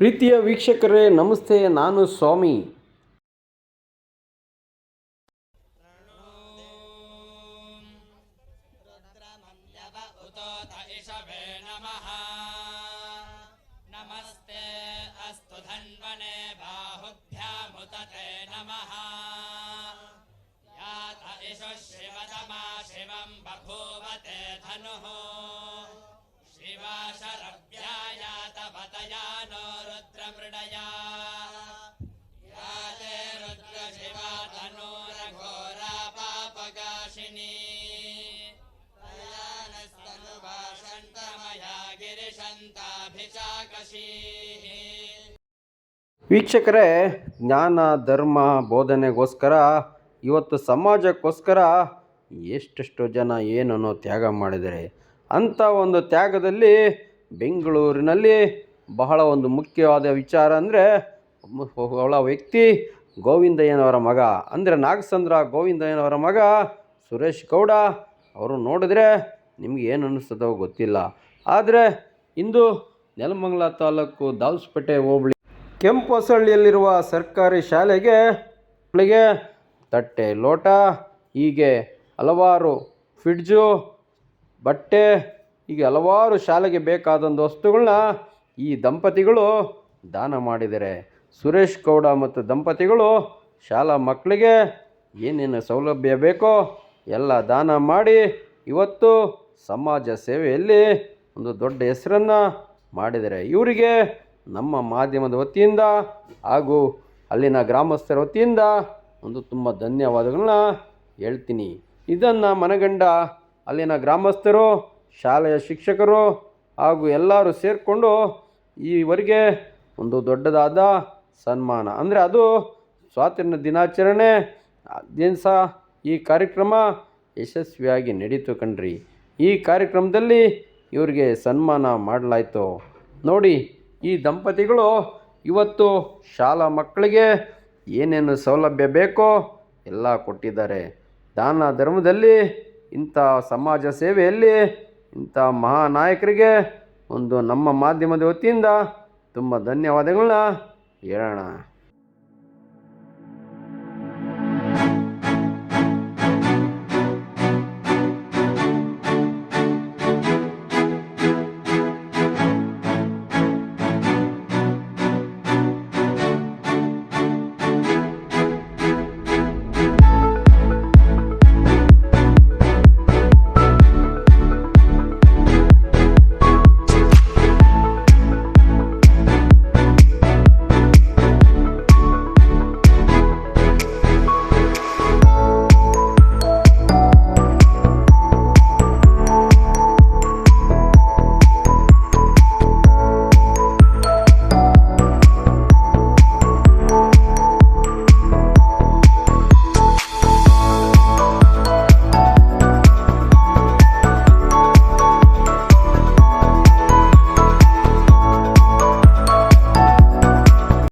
ಪ್ರೀತಿಯ ವೀಕ್ಷಕರೇ ನಮಸ್ತೆ ನಾನು ಸ್ವಾಮಿ रुद्रमन्यव उतोत इषवे नमः नमस्ते अस्तु धन्वने बाहुभ्यामुत ते नमः ವೀಕ್ಷಕರೇ, ಜ್ಞಾನ, ಧರ್ಮ, ಬೋಧನೆಗೋಸ್ಕರ ಇವತ್ತು ಸಮಾಜಕ್ಕೋಸ್ಕರ ಎಷ್ಟೆಷ್ಟು ಜನ ಏನನ್ನೋ ತ್ಯಾಗ ಮಾಡಿದರೆ ಅಂಥ ಒಂದು ತ್ಯಾಗದಲ್ಲಿ ಬೆಂಗಳೂರಿನಲ್ಲಿ ಬಹಳ ಒಂದು ಮುಖ್ಯವಾದ ವಿಚಾರ ಅಂದರೆ ಒಳ ವ್ಯಕ್ತಿ ಗೋವಿಂದಯ್ಯನವರ ಮಗ. ಅಂದರೆ ನಾಗಸಂದ್ರ ಗೋವಿಂದಯ್ಯನವರ ಮಗ ಸುರೇಶ್ ಗೌಡ, ಅವರು ನೋಡಿದ್ರೆ ನಿಮಗೆ ಏನು ಅನ್ನಿಸ್ತದೋ ಗೊತ್ತಿಲ್ಲ. ಆದರೆ ಇಂದು ನೆಲಮಂಗಲ ತಾಲೂಕು ದಾಲ್ಸ್ಪೇಟೆ ಹೋಬಳಿ ಕೆಂಪು ಹೊಸಳ್ಳಿಯಲ್ಲಿರುವ ಸರ್ಕಾರಿ ಶಾಲೆಗೆ ಮಕ್ಕಳಿಗೆ ತಟ್ಟೆ ಲೋಟ, ಹೀಗೆ ಹಲವಾರು ಫ್ರಿಡ್ಜು, ಬಟ್ಟೆ, ಹೀಗೆ ಹಲವಾರು ಶಾಲೆಗೆ ಬೇಕಾದಂಥ ವಸ್ತುಗಳನ್ನ ಈ ದಂಪತಿಗಳು ದಾನ ಮಾಡಿದ್ದಾರೆ ಸುರೇಶ್ ಗೌಡ ಮತ್ತು ದಂಪತಿಗಳು ಶಾಲಾ ಮಕ್ಕಳಿಗೆ ಏನೇನು ಸೌಲಭ್ಯ ಬೇಕೋ ಎಲ್ಲ ದಾನ ಮಾಡಿ ಇವತ್ತು ಸಮಾಜ ಸೇವೆಯಲ್ಲಿ ಒಂದು ದೊಡ್ಡ ಹೆಸರನ್ನು ಮಾಡಿದರೆ ಇವರಿಗೆ ನಮ್ಮ ಮಾಧ್ಯಮದ ವತಿಯಿಂದ ಹಾಗೂ ಅಲ್ಲಿನ ಗ್ರಾಮಸ್ಥರ ವತಿಯಿಂದ ಒಂದು ತುಂಬ ಧನ್ಯವಾದಗಳನ್ನ ಹೇಳ್ತೀನಿ. ಇದನ್ನು ಮನಗಂಡ ಅಲ್ಲಿನ ಗ್ರಾಮಸ್ಥರು, ಶಾಲೆಯ ಶಿಕ್ಷಕರು ಹಾಗೂ ಎಲ್ಲರೂ ಸೇರಿಕೊಂಡು ಈವರೆಗೆ ಒಂದು ದೊಡ್ಡದಾದ ಸನ್ಮಾನ. ಅಂದರೆ ಅದು ಸ್ವಾತಂತ್ರ್ಯ ದಿನಾಚರಣೆ ದಿವಸ ಈ ಕಾರ್ಯಕ್ರಮ ಯಶಸ್ವಿಯಾಗಿ ನಡೀತು ಕಣ್ರಿ. ಈ ಕಾರ್ಯಕ್ರಮದಲ್ಲಿ ಇವರಿಗೆ ಸನ್ಮಾನ ಮಾಡಲಾಯಿತು. ನೋಡಿ, ಈ ದಂಪತಿಗಳು ಇವತ್ತು ಶಾಲಾ ಮಕ್ಕಳಿಗೆ ಏನೇನು ಸೌಲಭ್ಯ ಬೇಕೋ ಎಲ್ಲ ಕೊಟ್ಟಿದ್ದಾರೆ. ದಾನ ಧರ್ಮದಲ್ಲಿ ಇಂಥ ಸಮಾಜ ಸೇವೆಯಲ್ಲಿ ಇಂಥ ಮಹಾನಾಯಕರಿಗೆ ಒಂದು ನಮ್ಮ ಮಾಧ್ಯಮದ ವತಿಯಿಂದ ತುಂಬ ಧನ್ಯವಾದಗಳನ್ನ ಹೇಳೋಣ.